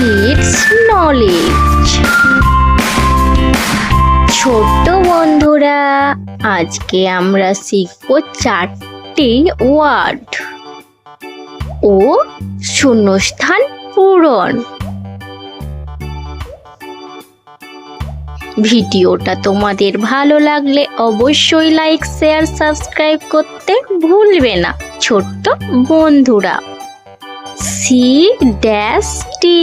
Kids knowledge ছোট্ট বন্ধুরা, আজকে আমরা শিখব চারটি ওয়ার্ড ও শূন্যস্থান পূরণ। ভিডিওটা তোমাদের ভালো লাগলে অবশ্যই লাইক শেয়ার সাবস্ক্রাইব করতে ভুলবে না, ছোট্ট বন্ধুরা। C dash T.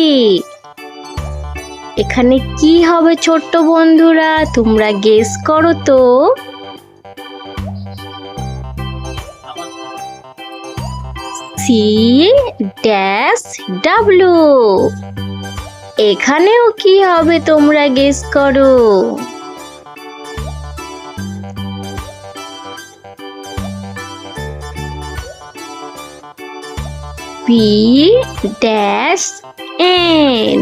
এখানে কি হবে ছোট্ট বন্ধুরা? তোমরা গেস করো তো। C dash W. এখানেও কি হবে তোমরা গেস করো? পি ড্যাশ এন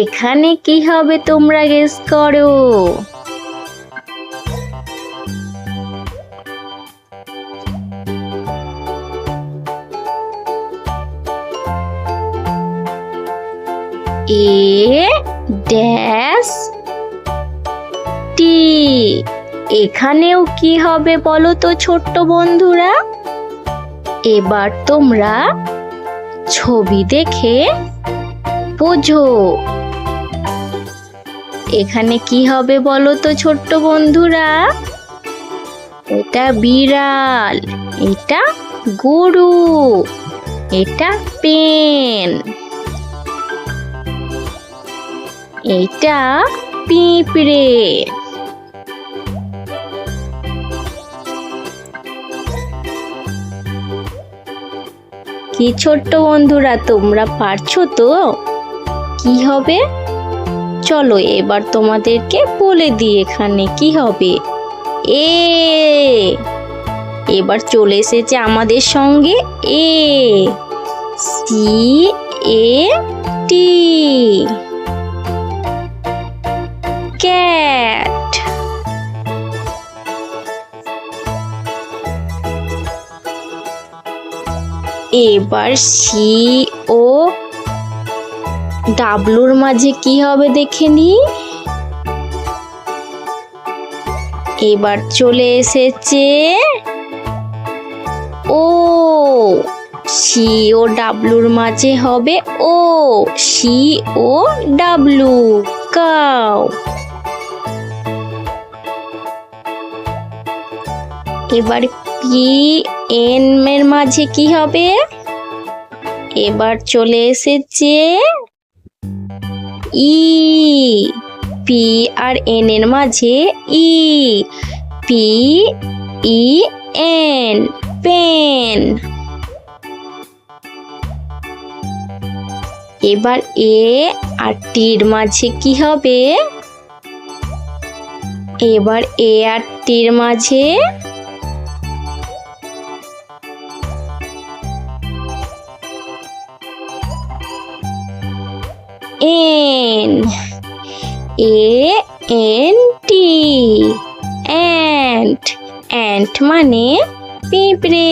এখানে কি হবে তোমরা গেস করো? এ ড্যাশ টি এখানেও কি হবে বলো তো ছোট্ট বন্ধুরা? এবার তোমরা ছবি দেখে বোঝো। এখানে কি হবে বলো তো ছোট্ট বন্ধুরা? এটা বিড়াল, এটা গরু, এটা পেন এটা পিঁপড়ে। কি ছোট্ট বন্ধুরা, তোমরা পারছ তো? কি হবে? চলো এবার তোমাদেরকে বলে দিই এখানে কি হবে। এ! এবার চলে এসেছে আমাদের সঙ্গে এ, সি, এ, টি। এবার সি ও ডাবলুর মাঝে কি হবে দেখে নি? এবার চলে এসেছে ও সি ও ডাবলুর মাঝে হবে O C O W cow এবার পি এন এর মাঝে কি হবে? এবার চলে এসেছে ই, পি আর এন এর মাঝে E, P, E, N, pen. এবার এ আর টির মাঝে কি হবে? এবার এ আর টির মাঝে N A N T ant ant মানে পিঁপড়ে